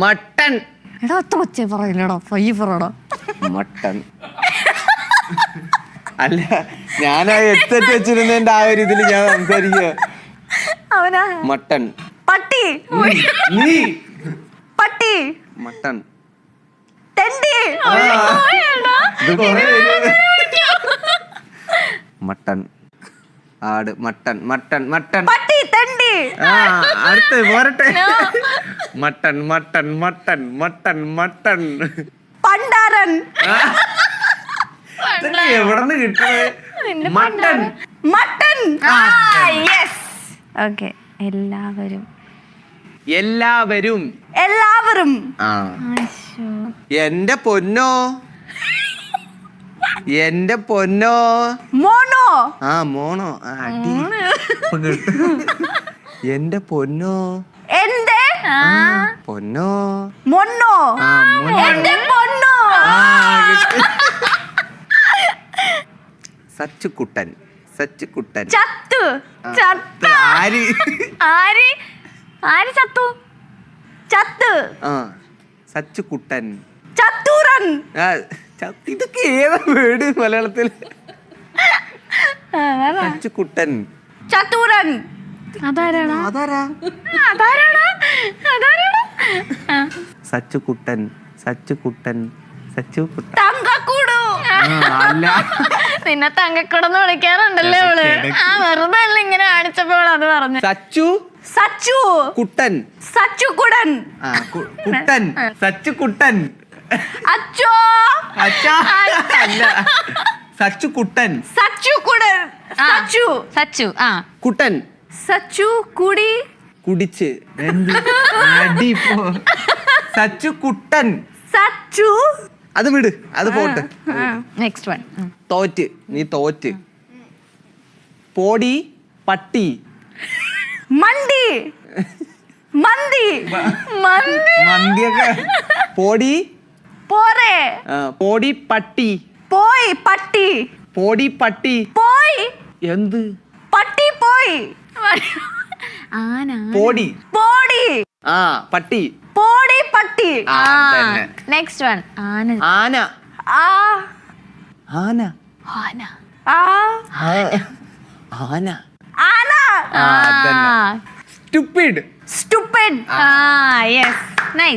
Mutton എടാ അത്ര ഒച്ച പറയില്ലടാ പയ്യ പറയടാ. മട്ടൻ അല്ല ഞാൻ ആ എത്തറ്റ് വെച്ചിരുന്നതിന്റെ ആ ഒരു ഇതിൽ ഞാൻ സംസാരിക്കുക അവനാ? മട്ടൻ പട്ടി. നീ. പട്ടി. മട്ടൻ തെണ്ടി. ഇത് കുറേ പേര്. മട്ടൻ ആട്. മട്ടൻ മട്ടൻ മട്ടൻ പട്ടി. തെണ്ടി. ആ അടുത്ത് പോരട്ടെ. Mutton mutton mutton mutton mutton. പണ്ടാരൻ. എവിടെന്ന് കിട്ടണത്? മട്ടൻ. മട്ടൻ. യെസ് ഓക്കെ എല്ലാവരും. എല്ലാവരും. എല്ലാവരും. ആ. എന്റെ പൊന്നോ? എന്റെ പൊന്നോ? മോണോ? ആ മോണോ. എന്റെ പൊന്നോ? പൊന്നോ. മൊന്നോ ആ മോനോ എന്റെ പൊന്നോ? ആ, കിട്ടി. സച്ചുക്കുട്ടൻ സച്ചുക്കുട്ടൻ. ചത്തു. ചത്ത. ആര്? ആര്? ആര് ചത്തു? ചത്ത്. ആ സച്ചുക്കുട്ടൻ. ചത്തൂരൻ ആ, ച- ഇതൊക്കെ ഏതാ വേർഡ് മലയാളത്തിൽ സച്ചുക്കുട്ടൻ. ചത്തൂരൻ അതാരാണ്? അതാരാ അതാരാണ്? സച്ചുക്കുട്ടൻ സച്ചുക്കുട്ടൻ സച്ചുക്കുട്ടൻ തങ്കക്കൂടു. ആ, അല്ല. നിന്നെ തങ്കക്കൂടെന്ന് വിളിക്കാറുണ്ടല്ലേ അവൾ ആ വെറുതെ അല്ല ഇങ്ങനെ കാണിച്ചപ്പോൾ അത് പറഞ്ഞു. സച്ചു സച്ചു. കുട്ടൻ. സച്ചുക്കുടൻ ആ കു- കുട്ടൻ. സച്ചുക്കുട്ടൻ അച്ചോ. അച്ഛാ അല്ല. സച്ചുക്കുട്ടൻ സച്ചുക്കുടൻ സച്ചു. സച്ചു ആ. കുട്ടൻ. സച്ചു കുടി. കുടിച്ച്. എന്ത് അടി പോ സച്ചുക്കുട്ടൻ സച്ചു. അത് വിട് അത് പോട്ടെ. നെക്സ്റ്റ് വൺ തോറ്റ് നീ തോറ്റ്. പോടി പട്ടി. മണ്ടി മന്തി. മന്തി. മന്തിയൊക്കെ. പോടി. പോരെ. പോടി പട്ടി. പോയി പട്ടി. പോടി പട്ടി. പോയി. എന്ത്? പട്ടി പോയി. ആന പോടി. പോടി. ആ പട്ടി. പോടി പട്ടി. ആ തന്നെ നെക്സ്റ്റ് വൺ ആന. ആന. ആ. ആന. ആന. ആ. ആ, ആന. ആന. ആ തന്നെ സ്റ്റുപ്പിഡ് സ്റ്റുപ്പിഡ് ആ. Yes nice